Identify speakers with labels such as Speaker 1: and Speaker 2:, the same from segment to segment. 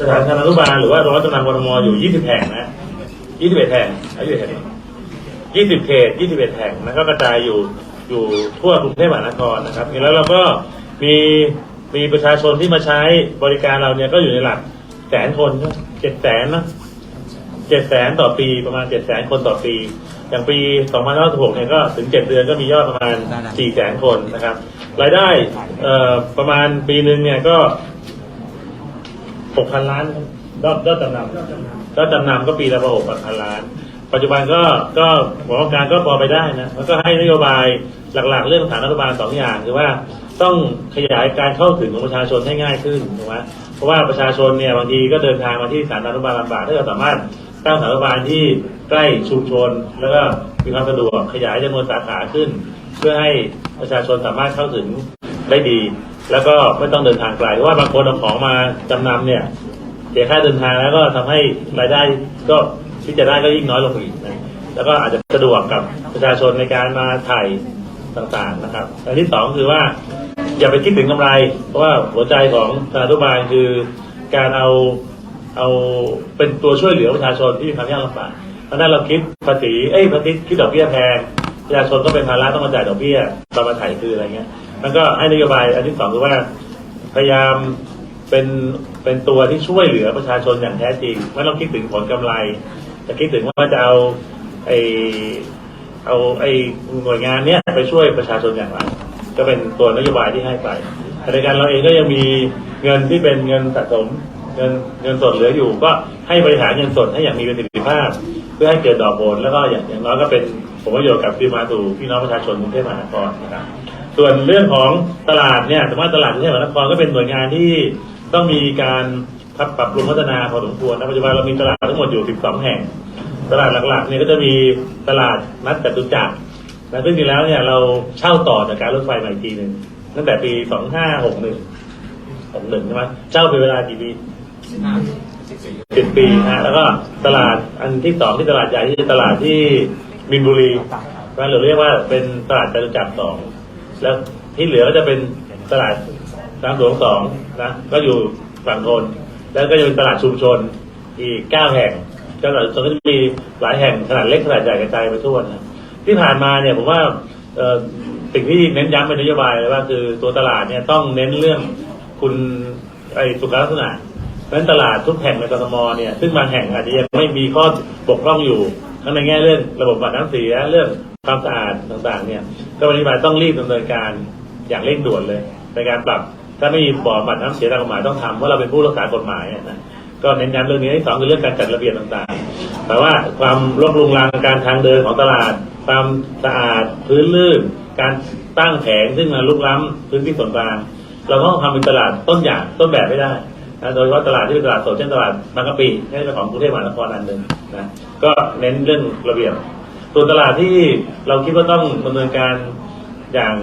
Speaker 1: สถานธนานุบาลหรือว่ารงรับจำนำกรมอยู่ 20 แห่งนะ 21 แห่งอายุแห่ง20 เขต 21 แห่งนะก็กระจายอยู่อยู่ทั่วกรุงเทพมหานครนะครับแล้วเราก็มีมีประชาชนที่มาใช้บริการเราเนี่ยก็อยู่ในหลักแสนคนเจ็ดแสนนะเจ็ดแสนต่อปีประมาณเจ็ดแสนคนต่อปี อย่างปี2566เนี่ยก็ถึง7เดือนก็มียอดประมาณ4แสนคนนะครับ รายได้ประมาณปีหนึ่งเนี่ยก็ 6,000ล้านยอดยอดจำนำยอดจำนำก็ปีละประมาณ6,000ล้าน ปัจจุบันก็ก็หัวโครงการก็พอไปได้นะแล้วก็ให้นโยบายหลักๆ เรื่องฐานรัฐบาลสองอย่างคือว่าต้องขยายการเข้าถึงของประชาชนให้ง่ายขึ้นถูกไหมเพราะว่าประชาชนเนี่ยบางทีก็เดินทางมาที่สถานรัฐบาลลำบากถ้าเราสามารถตั้งสถานรัฐบาลที่ใกล้ชุมชน แล้วก็มีความสะดวกขยายจำนวนสาขาขึ้น เพื่อให้ประชาชนสามารถเข้าถึงได้ดี แล้วก็ไม่ต้องเดินทางไกลเพราะว่าบางคนเอาของมาจำนำเนี่ยเสียค่าเดินทางแล้วก็ทำให้รายได้ก็ที่จะได้ก็ยิ่งน้อยลงอีกนะแล้วก็อาจจะสะดวกกับประชาชนในการมาถ่ายต่างๆนะครับอันที่สองคือว่าอย่าไปคิดถึงกำไร เพราะว่าหัวใจของสถานทุบาลคือการเอาเอาเป็นตัวช่วยเหลือประชาชนที่มีความยากลำบากเพราะฉะนั้นเราคิดภาษีเอ้ยภาษีคิดดอกเบี้ยแพงประชาชนก็เป็นภาระต้องมาจ่ายดอกเบี้ยตอนมาถ่ายคืออะไรเงี้ย มันก็ให้นโยบายอันที่สองคือว่าพยายามเป็นเป็นตัวที่ช่วยเหลือประชาชนอย่างแท้จริง ไม่ต้องคิดถึงผลกำไรจะคิดถึงว่าจะเอาไอเอาไอหน่วยงานเนี้ยไปช่วยประชาชนอย่างไรก็เป็นตัวนโยบายที่ให้ไปขณะเดียวกันเราเองก็ยังมีเงินที่เป็นเงินสะสมเงินเงินสดเหลืออยู่ ก็ให้บริหารเงินสดให้อย่างมีประสิทธิภาพ เพื่อให้เกิดดอกผลแล้วก็อย่างอย่างน้อยก็เป็นผลประโยชน์กับที่มาสู่พี่น้องประชาชนกรุงเทพมหานครนะครับ ส่วนเรื่องของตลาดเนี่ยสมมติตลาดกรุงเทพมหานครก็เป็นหน่วยงานที่ต้องมีการปรับปรุงพัฒนาพอสมควรนะปัจจุบันเรามีตลาดทั้งหมดอยู่ 12 แห่ง ตลาดหลักๆเนี่ยก็จะมีตลาดนัดจตุจักรนะซึ่งจริงแล้วเนี่ยเราเช่าต่อจากการรถไฟมาอีกทีหนึ่งตั้งแต่ปี 2561 61ใช่ไหมเช่าเป็นเวลากี่ปีสิบปีนะแล้วก็ตลาดอันที่สองที่ตลาดใหญ่ที่ตลาดที่มินบุรีนะหรือเรียกว่าเป็นตลาดจตุจักรสอง แล้วที่เหลือก็จะเป็นตลาดทางหลวงสองนะก็อยู่ฝั่งทน แล้วก็จะเป็นตลาดชุมชนอีกเก้าแห่งตลาดชุมชนก็จะมีหลายแห่งขนาดเล็กขนาดใหญ่กระจายไปทั่วนะที่ผ่านมาเนี่ยผมว่าสิ่งที่เน้นย้ำเป็นนโยบายเลยว่าคือตัวตลาดเนี่ยต้องเน้นเรื่องคุณไอ้สุขลักษณะเพราะฉะนั้นตลาดทุกแห่งในกรทมเนี่ยซึ่งบางแห่งอาจจะยังไม่มีข้อบกพร่องอยู่ทั้งในแง่เรื่องระบบบัตรน้ำเสียเรื่องความสะอาดต่างๆเนี่ย ก็ปฏิบัติต้องรีบดำเนินการอย่างเร่งด่วนเลย ในการปรับ ถ้าไม่มีบ่อบัตรน้ำเสียตามกฎหมายต้องทำเพราะเราเป็นผู้รักษากฎหมายนะก็เน้นย้ำเรื่องนี้ที่สองคือเรื่องการจัดระเบียบต่างๆ แต่ว่าความรกรุงรังการทางเดินของตลาด ความสะอาดพื้นลื่น การตั้งแผงซึ่งมาลุกล้ำพื้นที่ส่วนกลาง เราก็ต้องทำเป็นตลาดต้นอย่างต้นแบบไม่ได้นะโดยเฉพาะตลาดที่เป็นตลาดสดเช่นตลาดบางกะปินี่เป็นของกรุงเทพมหานครอันหนึ่งนะก็เน้นเรื่องระเบียบ ส่วนตลาดที่เราคิดว่าต้องดำเนินการอย่าง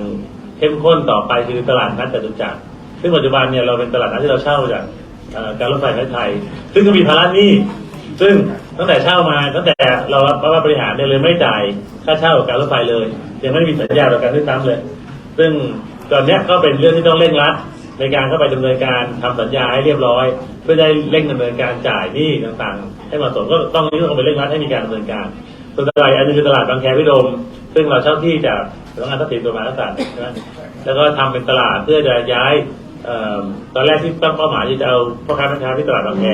Speaker 1: เข้มข้นต่อไปคือตลาดนัดจตุจักรซึ่งปัจจุบันเนี่ยเราเป็นตลาดนัดที่เราเช่าจากการรถไฟไทย ซึ่งก็มีภาระหนี้ซึ่งตั้งแต่เช่ามาตั้งแต่เรารับว่าบริหารเนี่ยเลยไม่จ่ายค่าเช่ากับการรถไฟเลย ยังไม่มีสัญญาต่อกันด้วยซ้ำเลย ซึ่งตอนเนี้ยก็เป็นเรื่องที่ต้องเร่งรัดในการเข้าไปดำเนินการทำสัญญาให้เรียบร้อย เพื่อได้เร่งดำเนินการจ่ายหนี้ต่างๆ ให้เหมาะสมก็ต้องนี่ต้องไปเร่งรัดให้มีการดำเนินการ ส่วนตลาดอันนึงคือตลาดบางแคพิรมซึ่งเราเช่าที่จากสำนักงานทรัพย์สินส่วมหาศาลใช่ไหมแล้วก็ทำเป็นตลาดเพื่อจะย้ายตอนแรกที่ตั้งเป้าหมายที่จะเอาพ่อค้าแม่ค้าที่ตลาดบางแค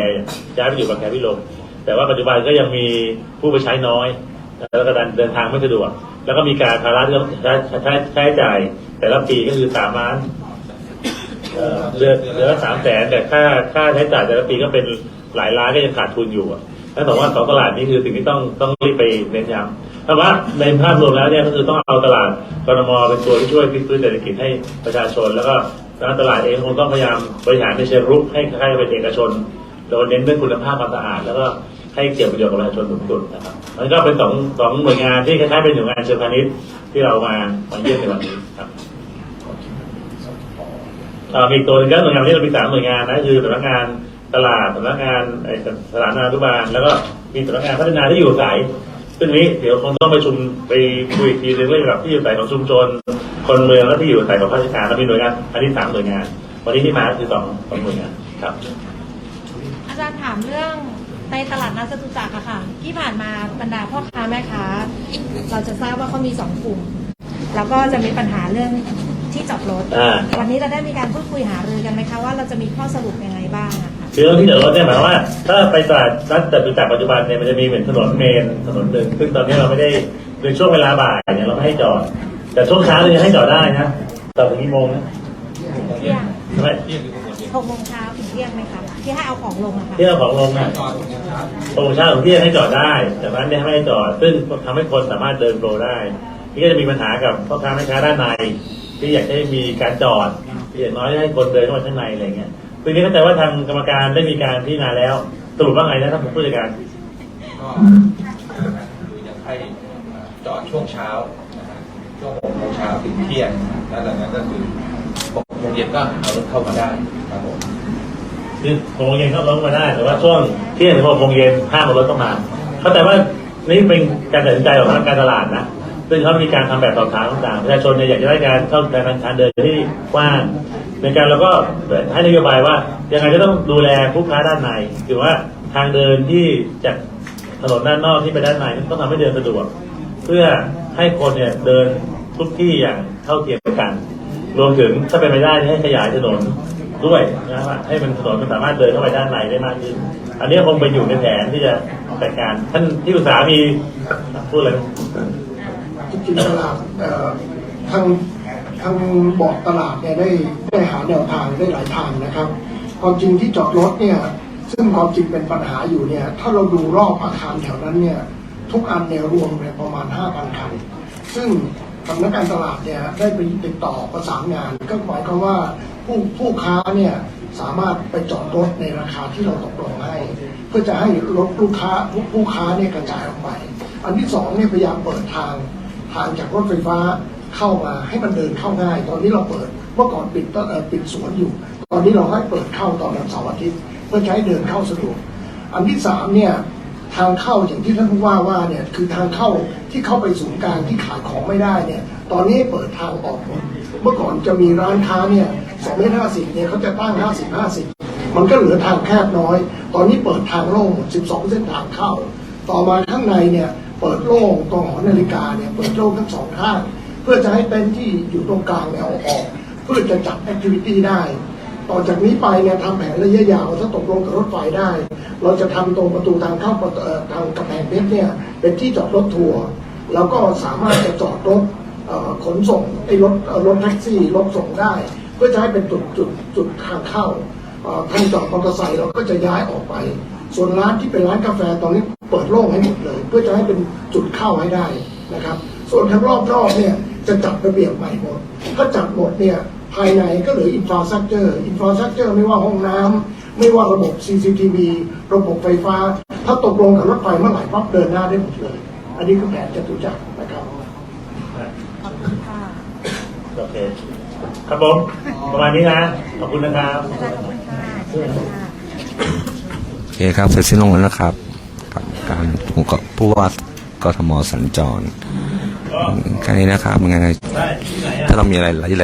Speaker 1: ย้ายไปอยู่บางแคพิรมแต่ว่าปัจจุบันก็ยังมีผู้ไปใช้น้อย แล้วก็เดินเดินทางไม่สะดวก แล้วก็มีการภาระที่ต้องใช้ใช้ใช้จ่ายแต่ละปีก็คือสามล้านเอ่อเดือนเดือนละสามแสนแต่ค่าค่าใช้จ่ายแต่ละปีก็เป็นหลายล้านก็ยังขาดทุนอยู่ อะนั่นแปลว่าสองตลาดนี้คือสิ่งที่ต้องต้องรีบไปเน้นย้ำแต่ว่าในภาพรวมแล้วเนี่ยก็คือต้องเอาตลาดกรมเป็นตัวที่ช่วยพลิกฟื้นเศรษฐกิจให้ประชาชน แล้วก็ตลาดเองคงต้องพยายามบริหารในเชิงรุกให้ใครเป็นเอกชนโดยเน้นเรื่องคุณภาพความสะอาดแล้วก็ให้เกี่ยวประโยชน์กับประชาชนสูงสุดนะครับมันก็เป็นสองสองหน่วยงานที่คล้ายๆเป็นหน่วยงานเชิงพาณิชย์ที่เรามามาเยี่ยมในวันนี้ครับอ่อมีกตัวนึงก็หน่วยงานที่เรามีสามหน่วยงานนะคือสำนักงาน ตลาดสำนักงานไอ้สถานานุบาล แล้วก็มีสำนักงานพัฒนาที่อยู่อาศัยซึ่งนี้เดี๋ยวคงต้องไปชุมไปคุยอีกทีหนึงเรื่องกับที่อยู่อาศัยของชุมชน คนเมืองและที่อยู่อาศัยของข้าราชการเรามีหน่วยงานอันนี้สามหน่วยงาน วันนี้ที่มาก็คือสองสองหน่วยงานครับ
Speaker 2: อาจารย์ถามเรื่องในตลาดนัดจตุจักรอะค่ะ ที่ผ่านมาบรรดาพ่อค้าแม่ค้า เราจะทราบว่าเขามีสองกลุ่ม แล้วก็จะมีปัญหาเรื่องที่จอดรถ
Speaker 1: อ่า
Speaker 2: วันนี้เราได้มีการพูดคุยหารือกันไหมคะว่าเราจะมีข้อสรุปยังไงบ้างอะ ค่ะ
Speaker 1: คือเรื่องที่จอดรถเนี่ยหมายความว่า ถ้าไปตลาดนัดจตุจักรปัจจุบันเนี่ยมันจะมีเหมือนถนนเมนถนนหนึ่งซึ่งตอนนี้เราไม่ได้ในช่วงเวลาบ่ายเนี่ยเราไม่ให้จอด แต่ช่วงเช้าเรายังให้จอดได้นะจอดถึงกี่โมงนะ
Speaker 2: เที่ยง
Speaker 1: ใช่ไหม
Speaker 2: หกโมงเช้าถึงเที่ยงไหมคะที่ให้เอาของลงอะค่ะ
Speaker 1: ที่เราของลงนะโปรโมชั่นของที่ให้จอดได้ แต่ร้านเนี่ยไม่ให้จอด ซึ่งทำให้คนสามารถเดินโปรได้นี่ก็จะมีปัญหากับพ่อค้าแม่ค้าด้านใน ที่อยากให้มีการจอดที่อย่างน้อยให้คนเดินเข้ามาข้างในอะไรเงี้ย ทีนี้เข้าใจว่าทางกรรมการได้มีการพิจารณาแล้วสรุปว่าไงนะท่านผู้จัดการ
Speaker 3: ก็คือยังให้จอดช่วงเช้านะฮะช่วงหกโมงเช้าถึงเที่ยงแล้วหลังนั้นก็คือหกโมงเย็นก็เอารถเข้ามาได้ครับผม
Speaker 1: คือหกโมงเย็นก็ลงมาได้แต่ว่าช่วงเที่ยงถึงหกโมงเย็นห้ามเอารถเข้ามา เข้าใจว่านี่เป็นการตัดสินใจของทางการตลาดนะซึ่งเขามีการทำแบบสอบถามต่างๆประชาชนเนี่ยอยากจะได้การเข้าใจทางเดินที่กว้าง ในการเราก็ให้นโยบายว่ายังไงก็ต้องดูแลผู้ค้าด้านในคือว่าทางเดินที่จากถนนด้านนอกที่ไปด้านในต้องทำให้เดินสะดวก เพื่อให้คนเนี่ยเดินทุกที่อย่างเท่าเทียมกัน รวมถึงถ้าเป็นไปได้ให้ขยายถนนด้วยนะว่าให้มันถนนมันสามารถเดินเข้าไปด้านในได้มากขึ้นอันนี้คงไปอยู่ในแผนที่จะจัดการท่านที่อุตสาหมีพูดอะไรไหม
Speaker 4: จริงๆตลาดทาง ทางบอร์ดตลาดเนี่ยได้ได้หาแนวทางได้หลายทางนะครับ ความจริงที่จอดรถเนี่ยซึ่งความจริงเป็นปัญหาอยู่เนี่ยถ้าเราดูรอบอาคารแถวนั้นเนี่ยทุกอันเนี่ยรวมเนี่ยประมาณ 5,000 คัน ซึ่งสำนักการตลาดเนี่ยได้ไปติดต่อประสานงาน ก็หมายความว่าผู้ผู้ค้าเนี่ยสามารถไปจอดรถในราคาที่เราตกลงให้ เพื่อจะให้รถลูกค้าผู้ผู้ค้าเนี่ยกระจายออกไป อันที่สองเนี่ยพยายามเปิดทางทางจากรถไฟฟ้า เข้ามาให้มันเดินเข้าง่าย ตอนนี้เราเปิดเมื่อก่อนปิดปิดสวนอยู่ ตอนนี้เราให้เปิดเข้าตอนวันเสาร์อาทิตย์เพื่อใช้เดินเข้าสะดวก อันที่สามเนี่ยทางเข้าอย่างที่ท่านผู้ว่าว่าเนี่ยคือทางเข้าที่เข้าไปศูนย์กลางที่ขายของไม่ได้เนี่ย ตอนนี้เปิดทางออกหมดเมื่อก่อนจะมีร้านค้าเนี่ยสองเมตรห้าสิบเนี่ยเขาจะตั้งห้าสิบห้าสิบมันก็เหลือทางแคบน้อย ตอนนี้เปิดทางโล่งหมดสิบสองเส้นทางเข้า ต่อมาข้างในเนี่ยเปิดโล่งตรงหอนาฬิกาเนี่ยเปิดโล่งทั้งสองข้าง เพื่อจะให้เต็นท์ที่อยู่ตรงกลางเนี่ยเอาออก เพื่อจะจัดแอคทิวิตี้ได้ ต่อจากนี้ไปเนี่ยทำแผนระยะยาวถ้าตกลงกับรถไฟได้ เราจะทำตรงประตูทางเข้าประต่อทางกำแพงเพชรเนี่ยเป็นที่จอดรถทัวร์แล้วก็สามารถจะจอดรถขนส่งไอ้รถรถแท็กซี่รถส่งได้ เพื่อจะให้เป็นจุดจุดจุดทางเข้าเอ่อทางจอดมอเตอร์ไซค์เราก็จะย้ายออกไป ส่วนร้านที่เป็นร้านกาแฟตอนนี้เปิดโล่งให้หมดเลย เพื่อจะให้เป็นจุดเข้าให้ได้นะครับ ส่วนทางรอบนอกเนี่ย จะจัดระเบียบใหม่หมด ถ้าจัดหมดเนี่ยภายในก็เหลืออินฟราสตรักเจอร์อินฟราสตรักเจอร์ไม่ว่าห้องน้ำไม่ว่าระบบ CCTV ระบบไฟฟ้า ถ้าตกลงกับรถไฟเมื่อไหร่ปั๊บเดินหน้าได้หมดเลย อันนี้คือแผนจตุจักรนะครับ
Speaker 2: ขอบคุณค่ะ
Speaker 1: โอเคครับผมประมาณนี้นะ ขอบคุณนะครับ
Speaker 2: อาจารย์ขอบคุณค่ะเชิญค่ะ
Speaker 5: โอเคครับเสร็จสิ้นลงแล้วนะครับ กับการผู้กผู้ว่ากทมสัญจร แค่นี้นะครับมันไงถ้าเรามีอะไรหลาย